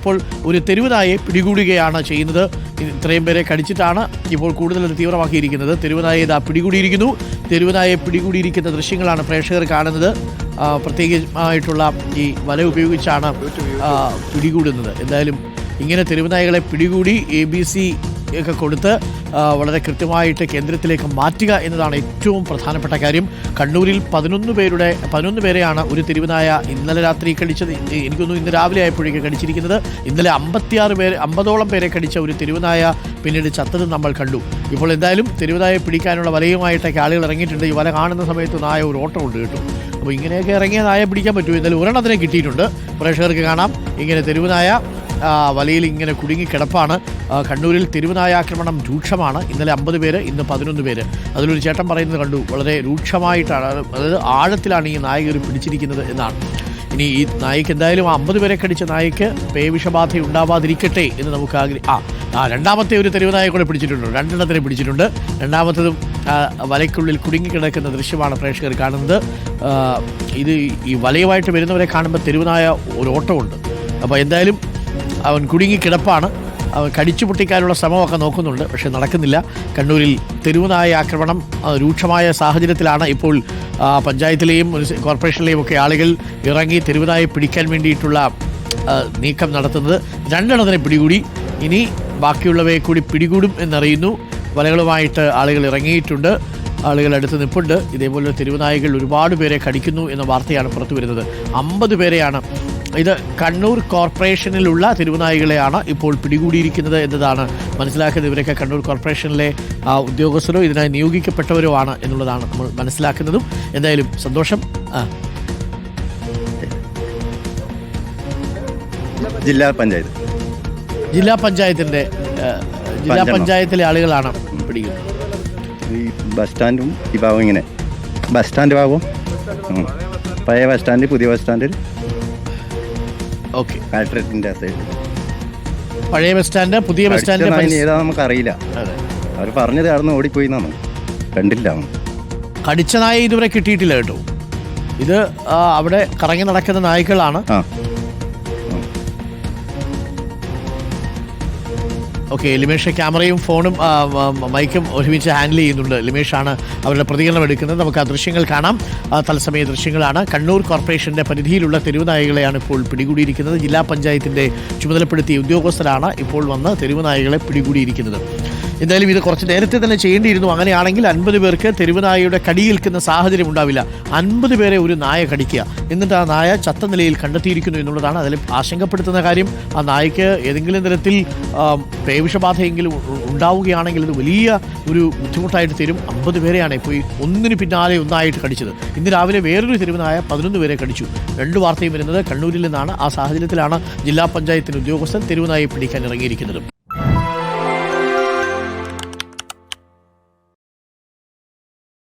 ഇപ്പോൾ ഒരു തെരുവുനായെ പിടികൂടുകയാണ് ചെയ്യുന്നത്. ഇത്രയും പേരെ കടിച്ചിട്ടാണ് ഇപ്പോൾ കൂടുതൽ തീവ്രമാക്കിയിരിക്കുന്നത്. തെരുവുനായെ ഇതാ പിടികൂടിയിരിക്കുന്നു. തെരുവുനായെ പിടികൂടിയിരിക്കുന്ന ദൃശ്യങ്ങളാണ് പ്രേക്ഷകർ കാണുന്നത്. പ്രത്യേകമായിട്ടുള്ള ഈ വല ഉപയോഗിച്ചാണ് പിടികൂടുന്നത്. എന്തായാലും ഇങ്ങനെ തെരുവുനായകളെ പിടികൂടി എ ബി സി ഒക്കെ കൊടുത്ത് വളരെ കൃത്യമായിട്ട് കേന്ദ്രത്തിലേക്ക് മാറ്റുക എന്നതാണ് ഏറ്റവും പ്രധാനപ്പെട്ട കാര്യം. കണ്ണൂരിൽ പതിനൊന്ന് പേരുടെ പതിനൊന്ന് പേരെയാണ് ഒരു തെരുവിനായ ഇന്നലെ രാത്രി കടിച്ചത്. എനിക്കൊന്നും ഇന്ന് രാവിലെ ആയപ്പോഴേക്ക് കടിച്ചിരിക്കുന്നത്. ഇന്നലെ അമ്പത്തിയാറ് പേര് അമ്പതോളം പേരെ കടിച്ച ഒരു തെരുവിനായ പിന്നീട് ചത്തത് നമ്മൾ കണ്ടു. ഇപ്പോൾ എന്തായാലും തെരുവുനായ പിടിക്കാനുള്ള വലയുമായിട്ടൊക്കെ ആളുകൾ ഇറങ്ങിയിട്ടുണ്ട്. ഈ വല കാണുന്ന സമയത്ത് നായ ഒരു ഓട്ടം ഉണ്ട് കേട്ടോ. അപ്പോൾ ഇങ്ങനെയൊക്കെ ഇറങ്ങിയ നായ പിടിക്കാൻ പറ്റുമോ? എന്നാലും ഒരെണ്ണത്തിനെ കിട്ടിയിട്ടുണ്ട്. പ്രേക്ഷകർക്ക് കാണാം. ഇങ്ങനെ തെരുവുനായ വലയിൽ ഇങ്ങനെ കുടുങ്ങിക്കിടപ്പാണ് കിടപ്പാണ്. കണ്ണൂരിൽ തെരുവുനായ ആക്രമണം രൂക്ഷമാണ്. ഇന്നലെ അമ്പത് പേര് ഇന്ന് പതിനൊന്ന് പേര്. അതിലൊരു ചേട്ടൻ പറയുന്നത് കണ്ടു വളരെ രൂക്ഷമായിട്ടാണ്. അതായത് ആഴത്തിലാണ് ഈ നായകർ പിടിച്ചിരിക്കുന്നത് എന്നാണ്. ഇനി ഈ നായിക്ക് എന്തായാലും അമ്പത് പേരെ കടിച്ച നായിക്ക് പേവിഷബാധ ഉണ്ടാവാതിരിക്കട്ടെ എന്ന് നമുക്ക് ആഗ്രഹി ആ ആ രണ്ടാമത്തെ ഒരു തെരുവ് നായ കൂടെ പിടിച്ചിട്ടുണ്ട്. രണ്ടെണ്ണത്തിനെ പിടിച്ചിട്ടുണ്ട്. രണ്ടാമത്തതും വലയ്ക്കുള്ളിൽ കുടുങ്ങിക്കിടക്കുന്ന ദൃശ്യമാണ് പ്രേക്ഷകർ കാണുന്നത്. ഇത് ഈ വലയുമായിട്ട് വരുന്നവരെ കാണുമ്പോൾ തെരുവുനായ ഒരു ഓട്ടമുണ്ട്. അപ്പോൾ എന്തായാലും അവൻ കുടുങ്ങിക്കിടപ്പാണ് അവൻ കടിച്ചു പൊട്ടിക്കാനുള്ള ശ്രമമൊക്കെ നോക്കുന്നുണ്ട് പക്ഷെ നടക്കുന്നില്ല. കണ്ണൂരിൽ തെരുവുനായ ആക്രമണം രൂക്ഷമായ സാഹചര്യത്തിലാണ് ഇപ്പോൾ പഞ്ചായത്തിലെയും കോർപ്പറേഷനിലെയും ഒക്കെ ആളുകൾ ഇറങ്ങി തെരുവുനായ പിടിക്കാൻ വേണ്ടിയിട്ടുള്ള നീക്കം നടത്തുന്നത്. രണ്ടെണ്ണത്തിനെ പിടികൂടി. ഇനി ബാക്കിയുള്ളവയെ കൂടി പിടികൂടും എന്നറിയുന്നു. വലകളുമായിട്ട് ആളുകൾ ഇറങ്ങിയിട്ടുണ്ട്. ആളുകൾ അടുത്ത് നിൽപ്പുണ്ട് ഇതേപോലെ തെരുവുനായകൾ ഒരുപാട് പേരെ കടിക്കുന്നു എന്ന വാർത്തയാണ് പുറത്തു വരുന്നത് അമ്പത് പേരെയാണ് ഇത് കണ്ണൂർ കോർപ്പറേഷനിലുള്ള തെരുവുനായികളെയാണ് ഇപ്പോൾ പിടികൂടിയിരിക്കുന്നത് എന്നതാണ് മനസ്സിലാക്കുന്നത് ഇവരൊക്കെ കണ്ണൂർ കോർപ്പറേഷനിലെ ഉദ്യോഗസ്ഥരോ ഇതിനായി നിയോഗിക്കപ്പെട്ടവരോ ആണ് എന്നുള്ളതാണ് നമ്മൾ മനസ്സിലാക്കുന്നതും. എന്തായാലും സന്തോഷം. ജില്ലാ പഞ്ചായത്ത്. ജില്ലാ പഞ്ചായത്തിന്റെ ജില്ലാ പഞ്ചായത്തിലെ ആളുകളാണ് പിടിക്കുന്നത്. ഈ ബസ് സ്റ്റാൻഡും ഈ ഭാഗം ഇങ്ങനെ. ബസ് സ്റ്റാൻഡ് ഭാഗവും. പഴയ ബസ് സ്റ്റാൻഡ് പുതിയ ബസ് സ്റ്റാൻഡിൽ ഓക്കെ. കാറ്ററേറ്റിന്റെ സൈഡ് പഴയ ബസ് സ്റ്റാൻഡ് പുതിയ ബസ് സ്റ്റാൻഡ് ഏതാ നമുക്ക് അറിയില്ല അവർ പറഞ്ഞത് അവിടെ ഓടിപ്പോയി എന്നാണ്. കണ്ടില്ല. കടിച്ച നായ ഇതുവരെ കിട്ടിയിട്ടില്ല കേട്ടോ. ഇത് അവിടെ കറങ്ങി നടക്കുന്ന നായ്ക്കളാണ്. ഓക്കെ ലിമേഷ് ക്യാമറയും ഫോണും മൈക്കും ഒരുമിച്ച് ഹാൻഡിൽ ചെയ്യുന്നുണ്ട്. ലിമേഷാണ് അവരുടെ പ്രതികരണം എടുക്കുന്നത്. നമുക്ക് ആ ദൃശ്യങ്ങൾ കാണാം. തത്സമയ ദൃശ്യങ്ങളാണ്. കണ്ണൂർ കോർപ്പറേഷന്റെ പരിധിയിലുള്ള തെരുവുനായകളെയാണ് ഇപ്പോൾ പിടികൂടിയിരിക്കുന്നത്. ജില്ലാ പഞ്ചായത്തിന്റെ ചുമതലപ്പെടുത്തിയ ഉദ്യോഗസ്ഥരാണ് ഇപ്പോൾ വന്ന് തെരുവുനായകളെ പിടികൂടിയിരിക്കുന്നത്. എന്തായാലും ഇത് കുറച്ച് നേരത്തെ തന്നെ ചെയ്യേണ്ടിയിരുന്നു. അങ്ങനെയാണെങ്കിൽ അൻപത് പേർക്ക് തെരുവുനായയുടെ കടിയേൽക്കുന്ന സാഹചര്യം ഉണ്ടാവില്ല. അൻപത് പേരെ ഒരു നായ കടിക്കുക. എന്നിട്ട് ആ നായ ചത്ത നിലയിൽ കണ്ടെത്തിയിരിക്കുന്നു എന്നുള്ളതാണ് അതിൽ ആശങ്കപ്പെടുത്തുന്ന കാര്യം. ആ നായക്ക് ഏതെങ്കിലും തരത്തിൽ പേവിഷബാധയെങ്കിലും ഉണ്ടാവുകയാണെങ്കിൽ ഇത് വലിയ ഒരു ബുദ്ധിമുട്ടായിട്ട് തരും. അമ്പത് പേരെയാണ് ഇപ്പോൾ ഈ ഒന്നിന് പിന്നാലെ ഒന്നായിട്ട് കടിച്ചത്. ഇന്ന് രാവിലെ വേറൊരു തെരുവുനായ പതിനൊന്ന് പേരെ കടിച്ചു. രണ്ട് വാർത്തയും വരുന്നത് കണ്ണൂരിൽ നിന്നാണ്. ആ സാഹചര്യത്തിലാണ് ജില്ലാ പഞ്ചായത്തിന് ഉദ്യോഗസ്ഥൻ തെരുവുനായെ പിടിക്കാൻ ഇറങ്ങിയിരിക്കുന്നത്.